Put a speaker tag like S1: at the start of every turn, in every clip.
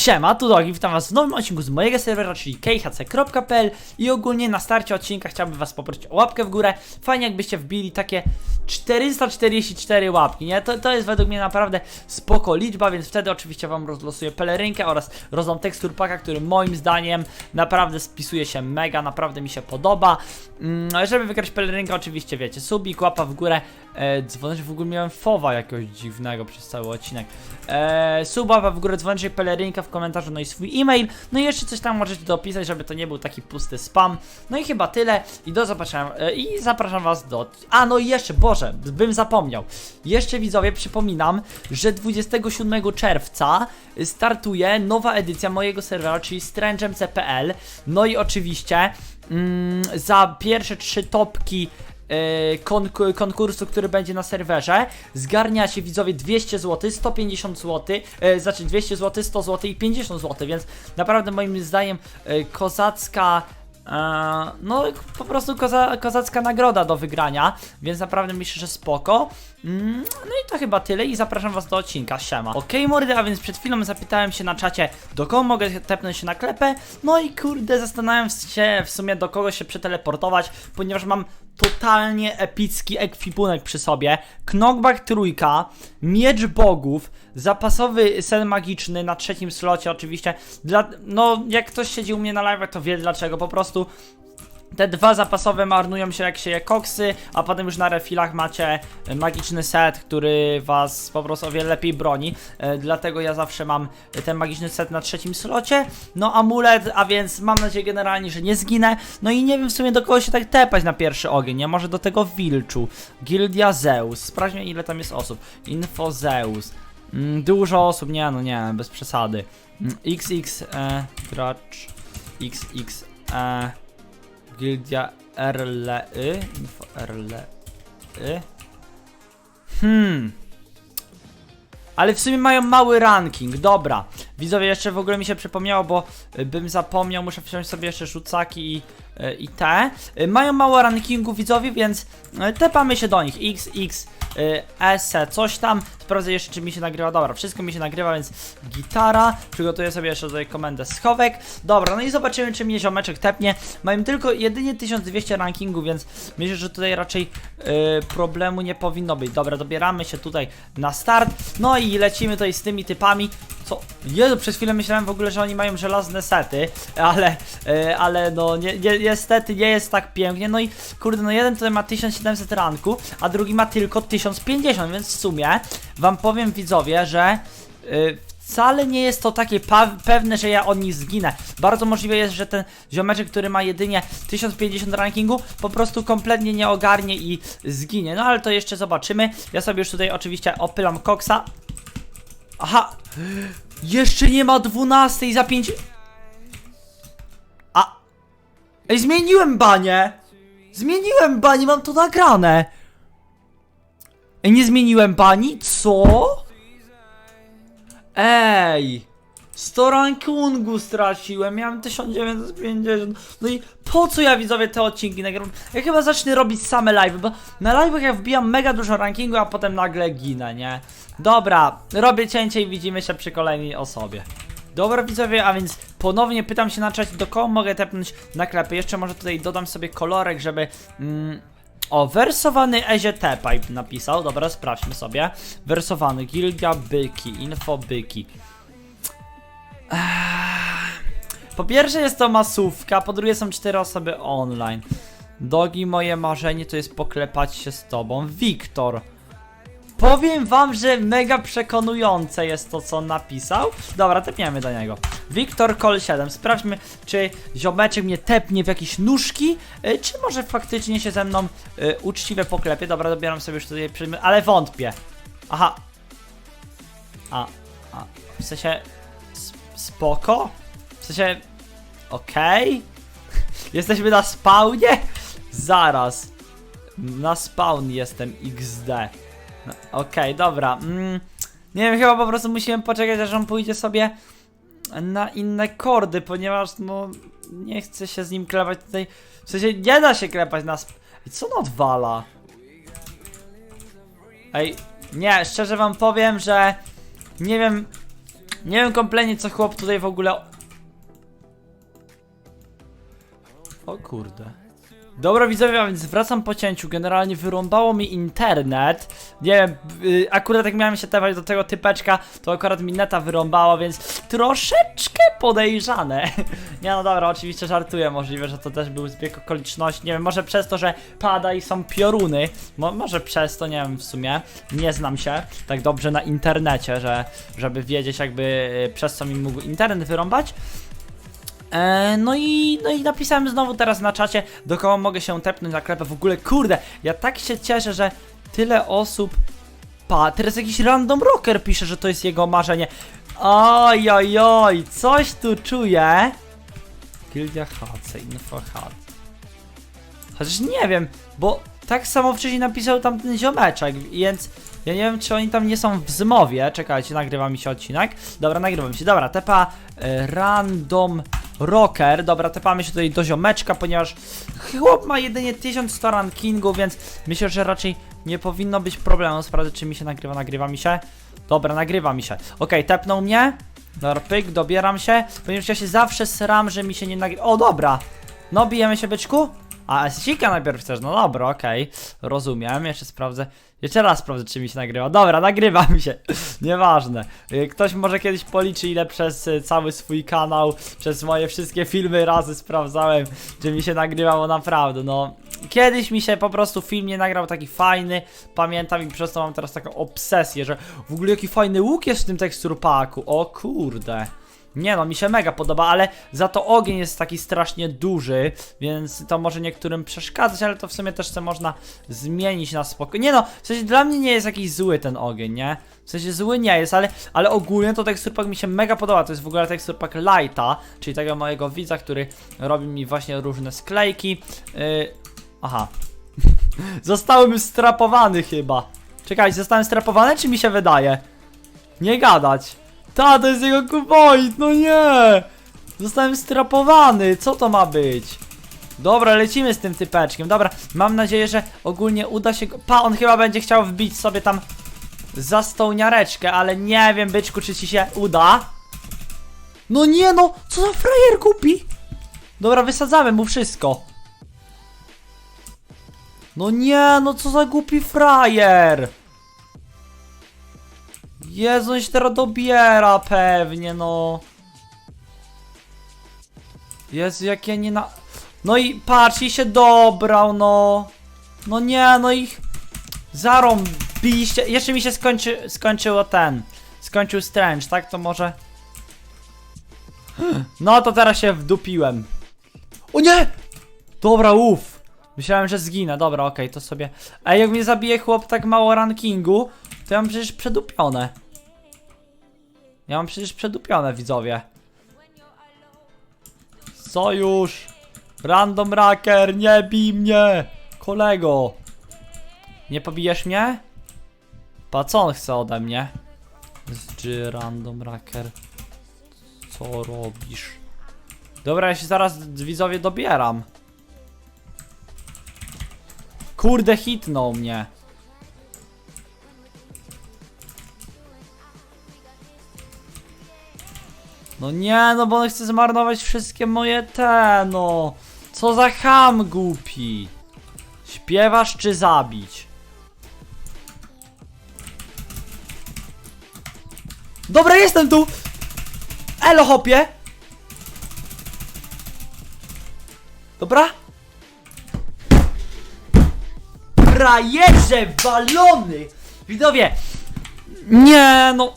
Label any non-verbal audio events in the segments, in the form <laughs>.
S1: Siema, tu Dogi, witam was w nowym odcinku z mojego serwera, czyli khc.pl i ogólnie na starcie odcinka chciałbym was poprosić o łapkę w górę. Fajnie jakbyście wbili takie 444 łapki, nie? To, to jest według mnie naprawdę spoko liczba, więc wtedy oczywiście wam rozlosuję pelerynkę oraz rozdam tekstur paka, który moim zdaniem naprawdę spisuje się mega, naprawdę mi się podoba. Mm, żeby wygrać pelerynkę oczywiście wiecie, subik, łapa w górę, e, dzwoneczek, w ogóle miałem fowa jakiegoś dziwnego przez cały odcinek. E, sub, w górę, dzwoneczek, pelerynka w komentarzu, no i swój e-mail. No i jeszcze coś tam możecie dopisać, żeby to nie był taki pusty spam. No i chyba tyle i do zobaczenia. E, I zapraszam was do... A, no i jeszcze, Boże, bym zapomniał. Jeszcze widzowie, przypominam, że 27 czerwca startuje nowa edycja mojego serwera, czyli strangem.pl. No i oczywiście mm, za pierwsze trzy topki konku- konkursu, który będzie na serwerze. Zgarniacie widzowie 200 zł, 150 zł, e, znaczy 200 zł, 100 zł i 50 zł, więc naprawdę moim zdaniem e, kozacka. e, No, po prostu koza, kozacka nagroda do wygrania, więc naprawdę myślę, że spoko. Mm, No i to chyba tyle i zapraszam was do odcinka, siema. Okej mordy, a więc przed chwilą zapytałem się na czacie, do kogo mogę tepnąć się na klepę, no i kurde, zastanawiam się w sumie do kogo się przeteleportować, ponieważ mam totalnie epicki ekwipunek przy sobie, knockback trójka, miecz bogów, zapasowy sen magiczny na trzecim slocie oczywiście, dla, no jak ktoś siedzi u mnie na live, to wie dlaczego, po prostu te dwa zapasowe marnują się jak się je koksy, a potem już na refilach macie magiczny set, który was po prostu o wiele lepiej broni. E, dlatego ja zawsze mam ten magiczny set na trzecim slocie. No amulet, a więc mam nadzieję generalnie, że nie zginę. No i nie wiem w sumie do kogo się tak tepać na pierwszy ogień, nie? Może do tego Wilczu. Gildia Zeus. Sprawdźmy ile tam jest osób. Info Zeus. Mm, dużo osób, nie no nie, bez przesady. Mm, XX e, gracz XX e, Gildia RLY Info RLY Hmm. Ale w sumie mają mały ranking, dobra Widzowie, jeszcze w ogóle mi się przypomniało, bo y, bym zapomniał, muszę wziąć sobie jeszcze rzucaki i, y, i te. Y, Mają mało rankingu widzowie, więc tepamy się do nich. XX, SE, coś tam. Sprawdzę jeszcze czy mi się nagrywa, dobra, wszystko mi się nagrywa, więc gitara. Przygotuję sobie jeszcze tutaj komendę schowek. Dobra, no i zobaczymy czy mnie ziomeczek tepnie. Mają tylko jedynie 1200 rankingu, więc myślę, że tutaj raczej problemu nie powinno być. Dobra, dobieramy się tutaj na start. No i lecimy tutaj z tymi typami Co? Jezu, przez chwilę myślałem w ogóle, że oni mają żelazne sety Ale, y, ale no nie, nie, niestety nie jest tak pięknie No i kurde, no jeden tutaj ma 1700 ranku A drugi ma tylko 1050, więc w sumie Wam powiem widzowie, że y, wcale nie jest to takie pewne, że ja od nich zginę. Bardzo możliwe jest, że ten ziomeczek, który ma jedynie 1050 rankingu, po prostu kompletnie nie ogarnie i zginie. No ale to jeszcze zobaczymy. Ja sobie już tutaj oczywiście opylam koksa. Aha! Jeszcze nie ma 12 za 5. A! Ej, zmieniłem banie! Zmieniłem banie, mam to nagrane! Ej, nie zmieniłem bani? Co? Ej! 100 rankungu straciłem, miałem 1950. No i po co ja widzowie te odcinki nagram? Ja chyba zacznę robić same live, bo na live'ach ja wbijam mega dużo rankingu, a potem nagle ginę, nie? Dobra, robię cięcie i widzimy się przy kolejnej osobie. Dobra widzowie, a więc ponownie pytam się na czacie, do kogo mogę tepnąć na klepy. Jeszcze może tutaj dodam sobie kolorek, żeby... Mm, o, wersowany EZT Pipe napisał. Dobra, sprawdźmy sobie. Wersowany, gildia byki, info byki. Eee, Po pierwsze jest to masówka, po drugie są cztery osoby online. Dogi, moje marzenie to jest poklepać się z tobą. Wiktor. Powiem wam, że mega przekonujące jest to, co napisał. Dobra, tepniemy do niego. Wiktor Kol 7. Sprawdźmy, czy ziomeczek mnie tepnie w jakieś nóżki, y, czy może faktycznie się ze mną y, uczciwie poklepie. Dobra, dobieram sobie już tutaj przedmiot, ale wątpię. Aha. A, a, w sensie spoko? W sensie okej? <laughs> Jesteśmy na spawnie? Zaraz. Na spawn jestem XD. No, Okej, dobra. Mm, nie wiem, chyba po prostu musimy poczekać, aż on pójdzie sobie na inne kordy, ponieważ no nie chcę się z nim klepać tutaj. W sensie nie da się klepać na. I co on odwala? Ej, nie, szczerze wam powiem, że nie wiem Nie wiem kompletnie co chłop tutaj w ogóle... O kurde. Dobra widzowie, a więc wracam po cięciu, generalnie wyrąbało mi internet. Nie wiem, y, akurat jak miałem się tewać do tego typeczka, to akurat mi neta wyrąbała, więc troszeczkę podejrzane. <laughs> Nie no dobra, oczywiście żartuję, możliwe, że to też był zbieg okoliczności. Nie wiem, może przez to, że pada i są pioruny. Mo Może przez to, nie wiem w sumie. Nie znam się tak dobrze na internecie, że żeby wiedzieć jakby y, przez co mi mógł internet wyrąbać no i, no i napisałem znowu teraz na czacie, do kogo mogę się tepnąć na klepę. W ogóle, kurde, ja tak się cieszę, że tyle osób... Pa, teraz jakiś random rocker pisze, że to jest jego marzenie. Oj, oj, oj, coś tu czuję. Gildia HC, info HC. Chociaż nie wiem, bo tak samo wcześniej napisał tam ten ziomeczek, więc ja nie wiem, czy oni tam nie są w zmowie. Czekajcie, nagrywa mi się odcinek. Dobra, nagrywa mi się. Dobra, tepa e, random rocker. Dobra, tepamy się tutaj do ziomeczka, ponieważ chłop ma jedynie 1100 rankingu, więc myślę, że raczej nie powinno być problemu. Sprawdzę, czy mi się nagrywa. Nagrywa mi się? Dobra, nagrywa mi się. Okej, tepnął mnie. Dobra, pyk, dobieram się, ponieważ ja się zawsze sram, że mi się nie nagrywa. O, dobra. No, bijemy się, byczku? A, sika najpierw chcesz, no dobra, okej, rozumiem, jeszcze sprawdzę, jeszcze raz sprawdzę, czy mi się nagrywa, dobra, nagrywa mi się, <laughs> nieważne, Y, ktoś może kiedyś policzy, ile przez y, cały swój kanał, przez moje wszystkie filmy razy sprawdzałem, czy mi się nagrywało naprawdę, no, kiedyś mi się po prostu film nie nagrał taki fajny, pamiętam i przez to mam teraz taką obsesję, że w ogóle jaki fajny łuk jest w tym teksturpaku, o kurde. Nie no, mi się mega podoba, ale za to ogień jest taki strasznie duży, więc to może niektórym przeszkadzać, ale to w sumie też se można zmienić na spokojnie. Nie no, w sensie dla mnie nie jest jakiś zły ten ogień, nie? W sensie zły nie jest, ale, ale ogólnie to teksturpak mi się mega podoba. To jest w ogóle teksturpak Lighta, czyli tego mojego widza, który robi mi właśnie różne sklejki. Yy, aha. <laughs> Zostałem strapowany chyba. Czekajcie, zostałem strapowany, czy mi się wydaje? Nie gadać. Ta, to jest jego kuboid, no nie! Zostałem strapowany, co to ma być? Dobra, lecimy z tym typeczkiem, dobra, mam nadzieję, że ogólnie uda się go... Pa, on chyba będzie chciał wbić sobie tam za stołniareczkę, ale nie wiem, byczku, czy ci się uda. No nie no, co za frajer kupi? Dobra, wysadzamy mu wszystko. No nie, no co za głupi frajer. Jezu, się teraz dobiera pewnie, no. Jezu, jak ja nie na... No i patrz, i się dobrał, no. No nie, no ich... Zarąbiście... Jeszcze mi się skończy... skończyło ten... Skończył Strange, tak? To może... No to teraz się wdupiłem. O nie! Dobra, uff. Myślałem, że zginę. Dobra, okej, to sobie... Ej, jak mnie zabije chłop tak mało rankingu, to ja mam przecież przedupione. Ja mam przecież przedupione, widzowie. Sojusz! Random Racker, nie bij mnie! Kolego! Nie pobijesz mnie? Pa, co on chce ode mnie? SG Random Racker. Co robisz? Dobra, ja się zaraz widzowie dobieram. Kurde, hitnął mnie. No nie, no bo on chce zmarnować wszystkie moje te, no. Co za ham głupi. Śpiewasz czy zabić? Dobra, jestem tu! Elo, hopie! Dobra? Frajerze walony! Widowie! Nie, no...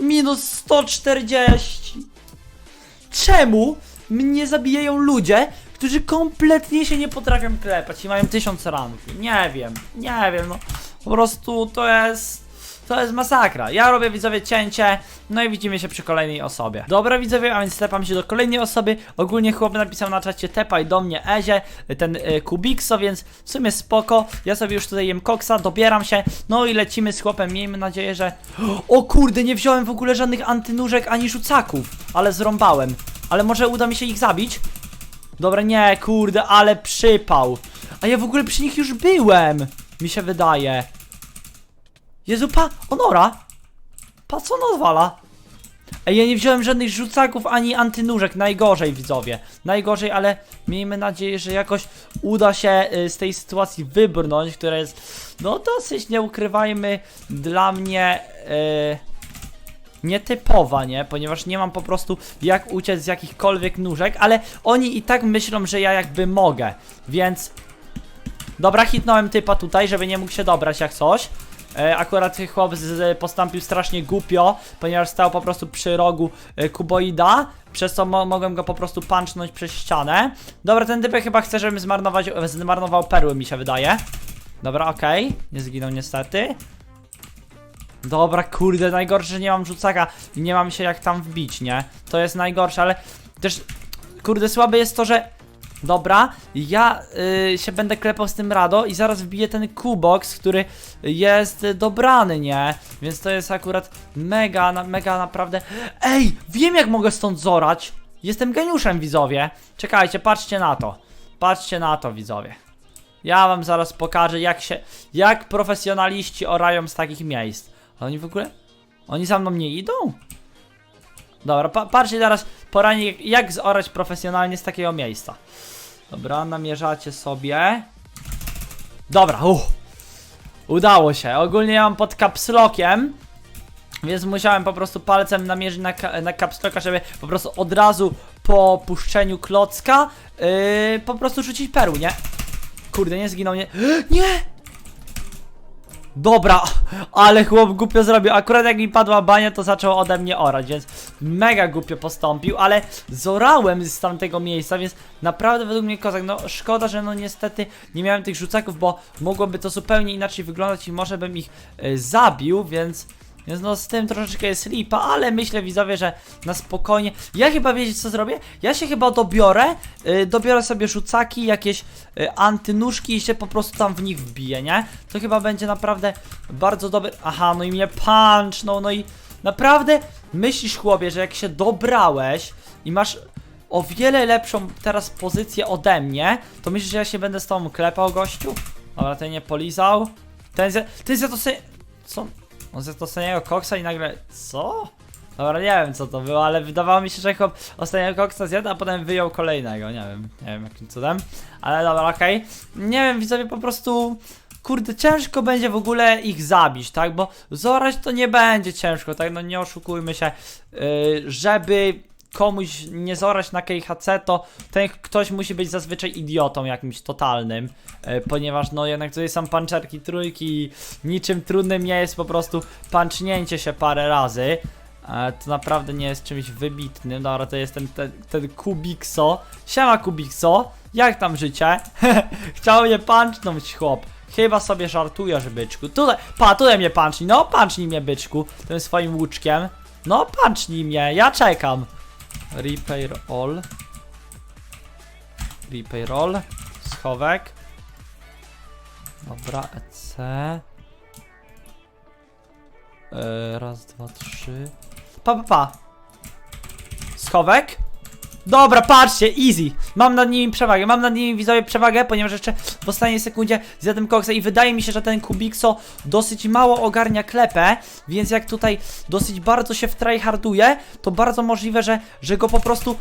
S1: Minus 140. Czemu mnie zabijają ludzie, którzy kompletnie się nie potrafią klepać i mają tysiąc ranków? Nie wiem, nie wiem, no. Po prostu to jest... To jest masakra. Ja robię widzowie cięcie, no i widzimy się przy kolejnej osobie. Dobra widzowie, a więc tepam się do kolejnej osoby. Ogólnie chłop napisał na czacie tepaj do mnie Ezie, ten y, Kubikso, więc w sumie spoko. Ja sobie już tutaj jem koksa, dobieram się, no i lecimy z chłopem. Miejmy nadzieję, że... <gasps> O kurde, nie wziąłem w ogóle żadnych antynóżek ani rzucaków, ale zrąbałem. Ale może uda mi się ich zabić? Dobra, nie, kurde, ale przypał. A ja w ogóle przy nich już byłem, mi się wydaje. Jezu, pa, Onora! Pa, co on odwala? Ej, ja nie wziąłem żadnych rzucaków ani antynóżek, najgorzej widzowie. Najgorzej, ale miejmy nadzieję, że jakoś uda się y, z tej sytuacji wybrnąć, która jest, no dosyć, nie ukrywajmy, dla mnie... Y, nietypowa, nie? Ponieważ nie mam po prostu jak uciec z jakichkolwiek nóżek, ale oni i tak myślą, że ja jakby mogę, więc... Dobra, hitnąłem typa tutaj, żeby nie mógł się dobrać jak coś. E, akurat chłop postąpił strasznie głupio, ponieważ stał po prostu przy rogu e, kuboida, przez co mo mogłem go po prostu punchnąć przez ścianę. Dobra, ten typek chyba chce, żebym zmarnować, zmarnował perły, mi się wydaje. Dobra, okej, nie zginął niestety. Dobra, kurde, najgorsze, że nie mam rzucaka i nie mam się jak tam wbić, nie? To jest najgorsze, ale też, kurde, słabe jest to, że... Dobra, ja y, się będę klepał z tym Rado i zaraz wbiję ten kubox, który jest dobrany, nie? Więc to jest akurat mega, na, mega naprawdę... Ej, wiem jak mogę stąd zorać! Jestem geniuszem, widzowie! Czekajcie, patrzcie na to. Patrzcie na to, widzowie. Ja wam zaraz pokażę, jak się. Jak profesjonaliści orają z takich miejsc. A oni w ogóle. Oni za mną nie idą? Dobra, pa patrzcie teraz poranie, jak zorać profesjonalnie z takiego miejsca. Dobra, namierzacie sobie. Dobra, uff. Udało się. Ogólnie ja mam pod kapslokiem. Więc musiałem po prostu palcem namierzyć na, na kapsloka, żeby po prostu od razu po puszczeniu klocka yy, po prostu rzucić perły, nie? Kurde, nie zginął, nie. <gasps> Nie! Dobra, ale chłop głupio zrobił. Akurat jak mi padła bania, to zaczął ode mnie orać, więc mega głupio postąpił, ale zorałem z tamtego miejsca, więc naprawdę według mnie kozak. No szkoda, że no niestety nie miałem tych rzucaków, bo mogłoby to zupełnie inaczej wyglądać i może bym ich y, zabił, więc. Więc no z tym troszeczkę jest lipa, ale myślę widzowie, że na spokojnie. Ja chyba wiecie co zrobię? Ja się chyba dobiorę, yy, dobiorę sobie rzucaki, jakieś yy, antynóżki i się po prostu tam w nich wbiję, nie? To chyba będzie naprawdę bardzo dobry. Aha, no i mnie punch, no, no i naprawdę myślisz chłopie, że jak się dobrałeś i masz o wiele lepszą teraz pozycję ode mnie, to myślisz, że ja się będę z tobą klepał, gościu? Dobra, ten nie polizał. Ten za, ten za to se... Co? On zjadł ostatniego koksa i nagle... Co? Dobra, nie wiem co to było, ale wydawało mi się, że chłop ostatniego koksa zjadł, a potem wyjął kolejnego, nie wiem, nie wiem jakim cudem. Ale dobra, okej. Nie wiem, widzowie, po prostu... Kurde, ciężko będzie w ogóle ich zabić, tak? Bo zorać to nie będzie ciężko, tak? No nie oszukujmy się, yy, żeby komuś nie zorać na KHC, to ten ktoś musi być zazwyczaj idiotą jakimś totalnym, e, ponieważ no jednak tutaj są panczerki trójki niczym trudnym nie jest po prostu pancznięcie się parę razy. E, to naprawdę nie jest czymś wybitnym. Dobra, to jest ten, ten, ten Kubikso. Siema Kubikso, jak tam życie? <laughs> Chciał mnie pancznąć chłop. Chyba sobie żartujesz, byczku. Tutaj, pa, tutaj mnie pancznij. No, pancznij mnie, byczku, tym swoim łuczkiem. No, pancznij mnie, ja czekam. Repair all. Repair all. Schowek. Dobra, EC. Yy, raz, dwa, trzy. Pa, pa, pa. Schowek. Dobra, patrzcie, easy. Mam nad nimi przewagę, mam nad nimi widzowie przewagę, ponieważ jeszcze w ostatniej sekundzie zjadłem koksa i wydaje mi się, że ten Kubikso dosyć mało ogarnia klepę, więc jak tutaj dosyć bardzo się wtryharduje, to bardzo możliwe, że, że go po prostu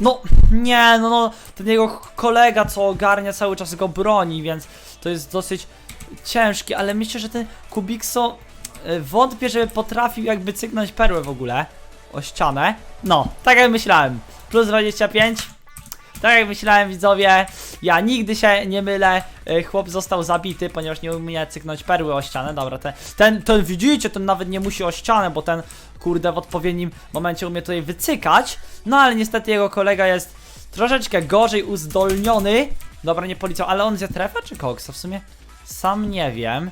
S1: no, nie, no, no, ten jego kolega, co ogarnia, cały czas go broni, więc to jest dosyć ciężkie, ale myślę, że ten Kubikso e, wątpię, żeby potrafił jakby cyknąć perłę w ogóle o ścianę. No, tak jak myślałem. Plus 25. Tak jak myślałem, widzowie, ja nigdy się nie mylę. E, Chłop został zabity, ponieważ nie umie cyknąć perły o ścianę. Dobra, ten, ten, ten widzicie, ten nawet nie musi o ścianę, bo ten, kurde, w odpowiednim momencie umie tutaj wycykać. No ale niestety jego kolega jest troszeczkę gorzej uzdolniony. Dobra, nie policał, ale on zje trefę czy koksa? W sumie sam nie wiem.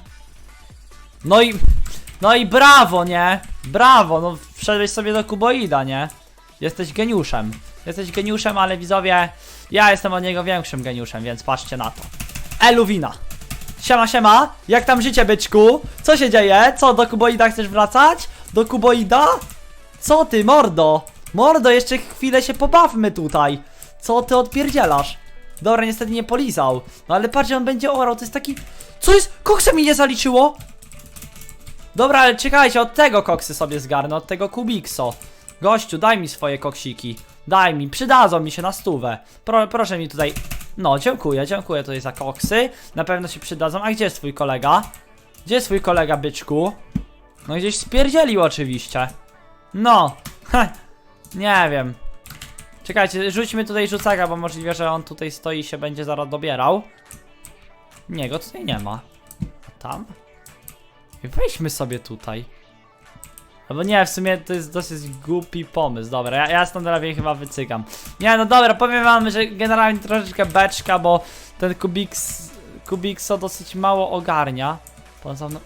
S1: No i, no i brawo, nie? Brawo, no wszedłeś sobie do kuboida, nie? Jesteś geniuszem. Jesteś geniuszem, ale widzowie, ja jestem od niego większym geniuszem, więc patrzcie na to. Eluwina. Siema, siema. Jak tam życie, byczku? Co się dzieje? Co, do kuboida chcesz wracać? Do kuboida? Co ty, mordo? Mordo, jeszcze chwilę się pobawmy tutaj. Co ty odpierdzielasz? Dobra, niestety nie polizał. No ale patrzcie, on będzie orał, to jest taki... Co jest? Koksa mi nie zaliczyło? Dobra, ale czekajcie, od tego koksy sobie zgarnę, od tego Kubikso. Gościu, daj mi swoje koksiki. Daj mi, przydadzą mi się na stówę. Pro, proszę mi tutaj. No, dziękuję, dziękuję tutaj za koksy. Na pewno się przydadzą. A gdzie jest twój kolega? Gdzie jest twój kolega, byczku? No gdzieś spierdzielił oczywiście. No, nie wiem. Czekajcie, rzućmy tutaj rzucaka, bo możliwe, że on tutaj stoi i się będzie zaraz dobierał. Nie, go tutaj nie ma. Tam? I Wejdźmy sobie tutaj. Albo nie, w sumie to jest dosyć głupi pomysł. Dobra, ja, ja stąd lepiej chyba wycykam. Nie, no dobra, powiem wam, że generalnie troszeczkę beczka, bo ten Kubiks, Kubikso dosyć mało ogarnia. Pan za mną...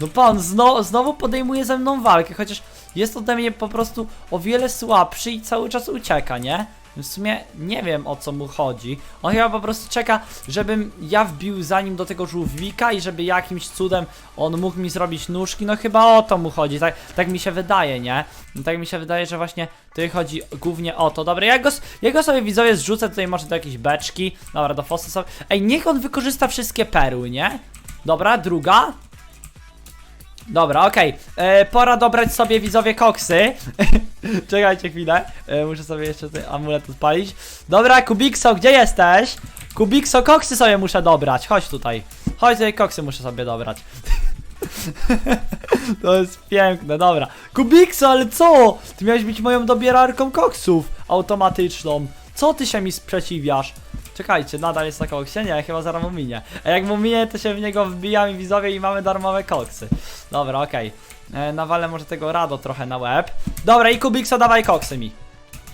S1: No pan, zno, znowu podejmuje ze mną walkę, chociaż jest ode mnie po prostu o wiele słabszy i cały czas ucieka, nie? W sumie nie wiem o co mu chodzi. On chyba po prostu czeka, żebym ja wbił za nim do tego żółwika i żeby jakimś cudem on mógł mi zrobić nóżki. No chyba o to mu chodzi, tak, tak mi się wydaje, nie? No, tak mi się wydaje, że właśnie tutaj chodzi głównie o to. Dobra, ja go, ja go sobie widzowie zrzucę tutaj może do jakiejś beczki. Dobra, do fosy sobie. Ej, niech on wykorzysta wszystkie perły, nie? Dobra, druga. Dobra, okej. E, Pora dobrać sobie widzowie koksy. <laughs> <laughs> Czekajcie chwilę. E, muszę sobie jeszcze ten amulet odpalić. Dobra, Kubikso, gdzie jesteś? Kubikso, koksy sobie muszę dobrać. Chodź tutaj. Chodź tutaj, koksy muszę sobie dobrać. <laughs> to jest piękne, dobra. Kubikso, ale co? Ty miałeś być moją dobierarką koksów automatyczną. Co ty się mi sprzeciwiasz? Czekajcie, nadal jest na koksie? Nie, chyba zaraz mu minie. A jak mu minie, to się w niego wbijamy widzowie i mamy darmowe koksy. Dobra, okej. E, Nawalę może tego Rado trochę na łeb. Dobra, i Kubikso, dawaj koksy mi.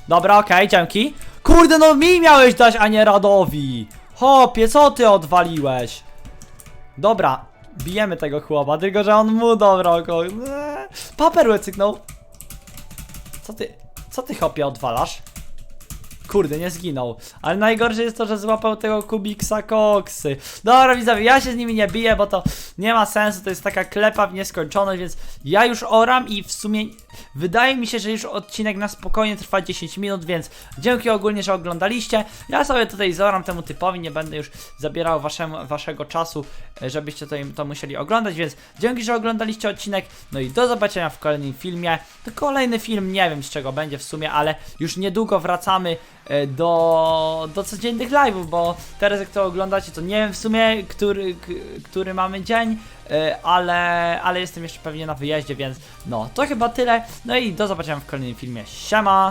S1: Dobra, okej, dzięki. Kurde, no mi miałeś dać, a nie Radowi. Hopie, co ty odwaliłeś? Dobra, bijemy tego chłopa, tylko że on mu dobra oko. Eee, Paperły cyknął. Co ty, co ty hopie odwalasz? Kurde, nie zginął. Ale najgorsze jest to, że złapał tego Kubiksa koksy. Dobra, widzowie, ja się z nimi nie biję, bo to nie ma sensu, to jest taka klepa w nieskończoność, więc ja już oram i w sumie wydaje mi się, że już odcinek na spokojnie trwa 10 minut, więc dzięki ogólnie, że oglądaliście. Ja sobie tutaj zoram temu typowi, nie będę już zabierał waszemu, waszego czasu, e, żebyście tutaj to musieli oglądać, więc dzięki, że oglądaliście odcinek. No i do zobaczenia w kolejnym filmie. To kolejny film, nie wiem z czego będzie w sumie, ale już niedługo wracamy do, do codziennych live'ów, bo teraz jak to oglądacie, to nie wiem w sumie, który, który mamy dzień, e, ale, ale jestem jeszcze pewnie na wyjeździe, więc no, to chyba tyle. No i do zobaczenia w kolejnym filmie. Siema!